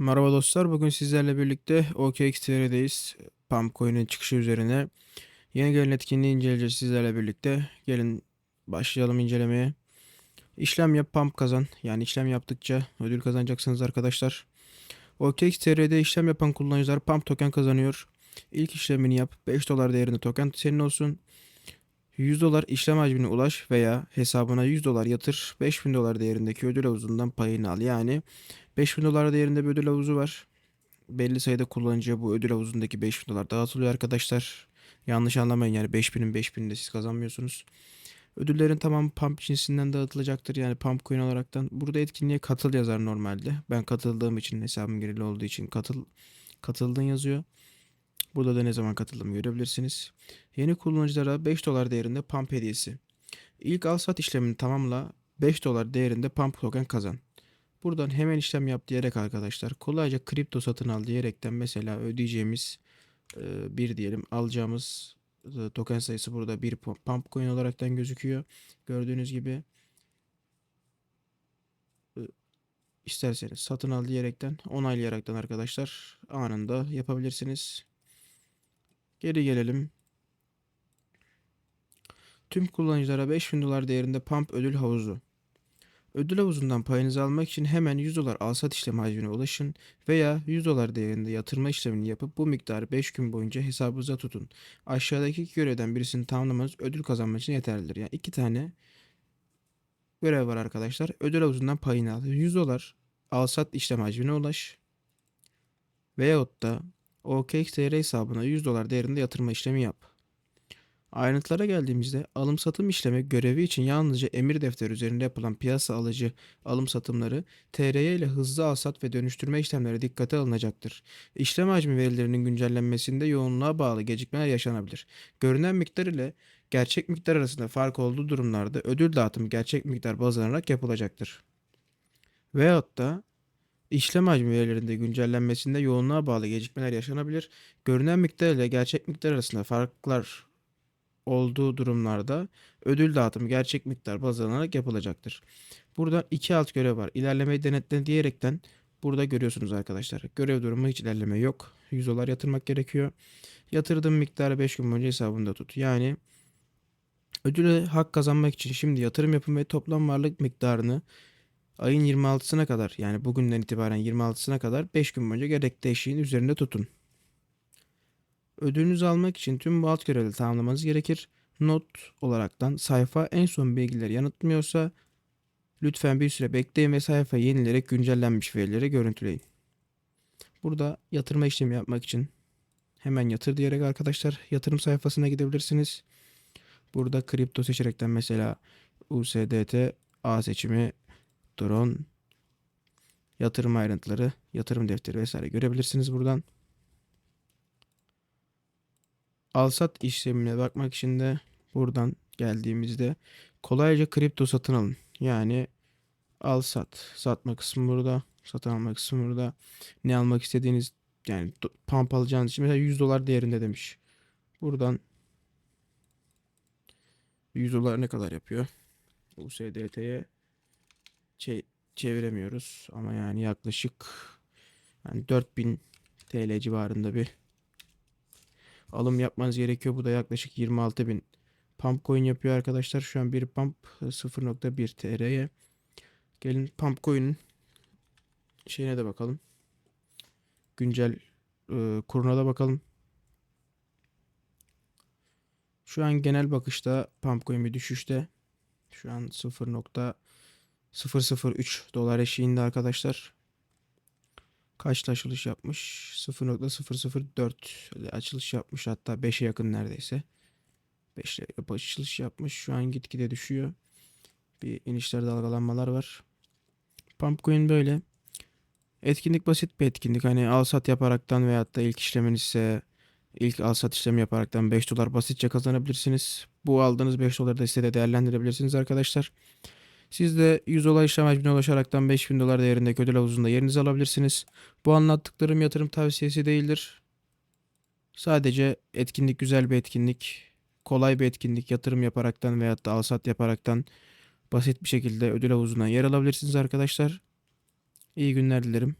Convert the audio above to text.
Merhaba dostlar. Bugün sizlerle birlikte OKXTR'deyiz. Pump Coin'in çıkışı üzerine. Yeni gelen etkinliği inceleyeceğiz sizlerle birlikte. Gelin başlayalım incelemeye. İşlem yap pump kazan. Yani işlem yaptıkça ödül kazanacaksınız arkadaşlar. OKXTR'de işlem yapan kullanıcılar pump token kazanıyor. İlk işlemini yap. 5 dolar değerinde token senin olsun. 100 dolar işlem hacmine ulaş veya hesabına 100 dolar yatır. 5000 dolar değerindeki ödül havuzundan payını al. Yani 5000 dolar değerinde bir ödül havuzu var. Belli sayıda kullanıcıya bu ödül havuzundaki 5000 dolar dağıtılıyor arkadaşlar. Yanlış anlamayın yani 5000'in 5000'ini de siz kazanmıyorsunuz. Ödüllerin tamamı pump cinsinden dağıtılacaktır. Yani pump coin olaraktan. Burada etkinliğe katıl yazar normalde. Ben katıldığım için hesabım girili olduğu için katıl katıldın yazıyor. Burada da ne zaman katıldığımı görebilirsiniz. Yeni kullanıcılara 5 dolar değerinde pump hediyesi. İlk al sat işlemini tamamla 5 dolar değerinde pump token kazan. Buradan hemen işlem yap diyerek arkadaşlar kolayca kripto satın al diyerekten mesela ödeyeceğimiz e, bir diyelim alacağımız e, token sayısı burada bir pu- pump coin olaraktan gözüküyor. Gördüğünüz gibi e, isterseniz satın al diyerekten onaylayaraktan arkadaşlar anında yapabilirsiniz. Geri gelelim. Tüm kullanıcılara 5000 dolar değerinde pump ödül havuzu. Ödül havuzundan payınızı almak için hemen 100 dolar alsat işlemi hacmine ulaşın veya 100 dolar değerinde yatırma işlemini yapıp bu miktarı 5 gün boyunca hesabınıza tutun. Aşağıdaki iki görevden birisini tamamlamanız ödül kazanmak için yeterlidir. Yani iki tane görev var arkadaşlar. Ödül havuzundan payını al. 100 dolar alsat işlem hacmine ulaş. Veyahut da OKXTR hesabına 100 dolar değerinde yatırma işlemi yap. Ayrıntılara geldiğimizde alım satım işlemi görevi için yalnızca emir defteri üzerinde yapılan piyasa alıcı alım satımları TRY ile hızlı alsat ve dönüştürme işlemleri dikkate alınacaktır. İşlem hacmi verilerinin güncellenmesinde yoğunluğa bağlı gecikmeler yaşanabilir. Görünen miktar ile gerçek miktar arasında fark olduğu durumlarda ödül dağıtımı gerçek miktar baz alınarak yapılacaktır. Veyahut da İşlem hacmi verilerinde güncellenmesinde yoğunluğa bağlı gecikmeler yaşanabilir. Görünen miktar ile gerçek miktar arasında farklar olduğu durumlarda ödül dağıtımı gerçek miktar baz alınarak yapılacaktır. Burada iki alt görev var. İlerlemeyi denetle diyerekten burada görüyorsunuz arkadaşlar. Görev durumu hiç ilerleme yok. 100 dolar yatırmak gerekiyor. Yatırdığım miktarı 5 gün boyunca hesabında tut. Yani ödüle hak kazanmak için şimdi yatırım yapın ve toplam varlık miktarını ayın 26'sına kadar yani bugünden itibaren 26'sına kadar 5 gün boyunca gerekli eşiğin üzerinde tutun. Ödülünüzü almak için tüm bu alt görevleri tamamlamanız gerekir. Not olaraktan sayfa en son bilgileri yanıtmıyorsa lütfen bir süre bekleyin ve sayfa yenilerek güncellenmiş verileri görüntüleyin. Burada yatırma işlemi yapmak için hemen yatır diyerek arkadaşlar yatırım sayfasına gidebilirsiniz. Burada kripto seçerekten mesela USDT A seçimi drone yatırım ayrıntıları, yatırım defteri vesaire görebilirsiniz buradan. Alsat işlemine bakmak için de buradan geldiğimizde kolayca kripto satın alın. Yani al sat. Satma kısmı burada. Satın alma kısmı burada. Ne almak istediğiniz yani pump alacağınız için mesela 100 dolar değerinde demiş. Buradan 100 dolar ne kadar yapıyor? USDT'ye çe- çeviremiyoruz ama yani yaklaşık yani 4000 TL civarında bir alım yapmanız gerekiyor. Bu da yaklaşık 26 bin pump coin yapıyor arkadaşlar. Şu an bir pump e, 0.1 TR'ye. Gelin pump coin'in şeyine de bakalım. Güncel e, kuruna da bakalım. Şu an genel bakışta pump coin bir düşüşte. Şu an 0.003 dolar eşiğinde arkadaşlar. Kaçta açılış yapmış? 0.004 ile açılış yapmış hatta 5'e yakın neredeyse. 5 ile açılış yapmış. Şu an gitgide düşüyor. Bir inişler dalgalanmalar var. Pumpcoin böyle. Etkinlik basit bir etkinlik. Hani al sat yaparaktan veyahut da ilk işleminiz ise ilk al sat işlemi yaparaktan 5 dolar basitçe kazanabilirsiniz. Bu aldığınız 5 doları da sitede değerlendirebilirsiniz arkadaşlar. Siz de 100 dolar işlem hacmine ulaşaraktan 5000 dolar değerindeki ödül havuzunda yerinizi alabilirsiniz. Bu anlattıklarım yatırım tavsiyesi değildir. Sadece etkinlik güzel bir etkinlik. Kolay bir etkinlik. Yatırım yaparaktan veyahut da alsat yaparaktan basit bir şekilde ödül havuzuna yer alabilirsiniz arkadaşlar. İyi günler dilerim.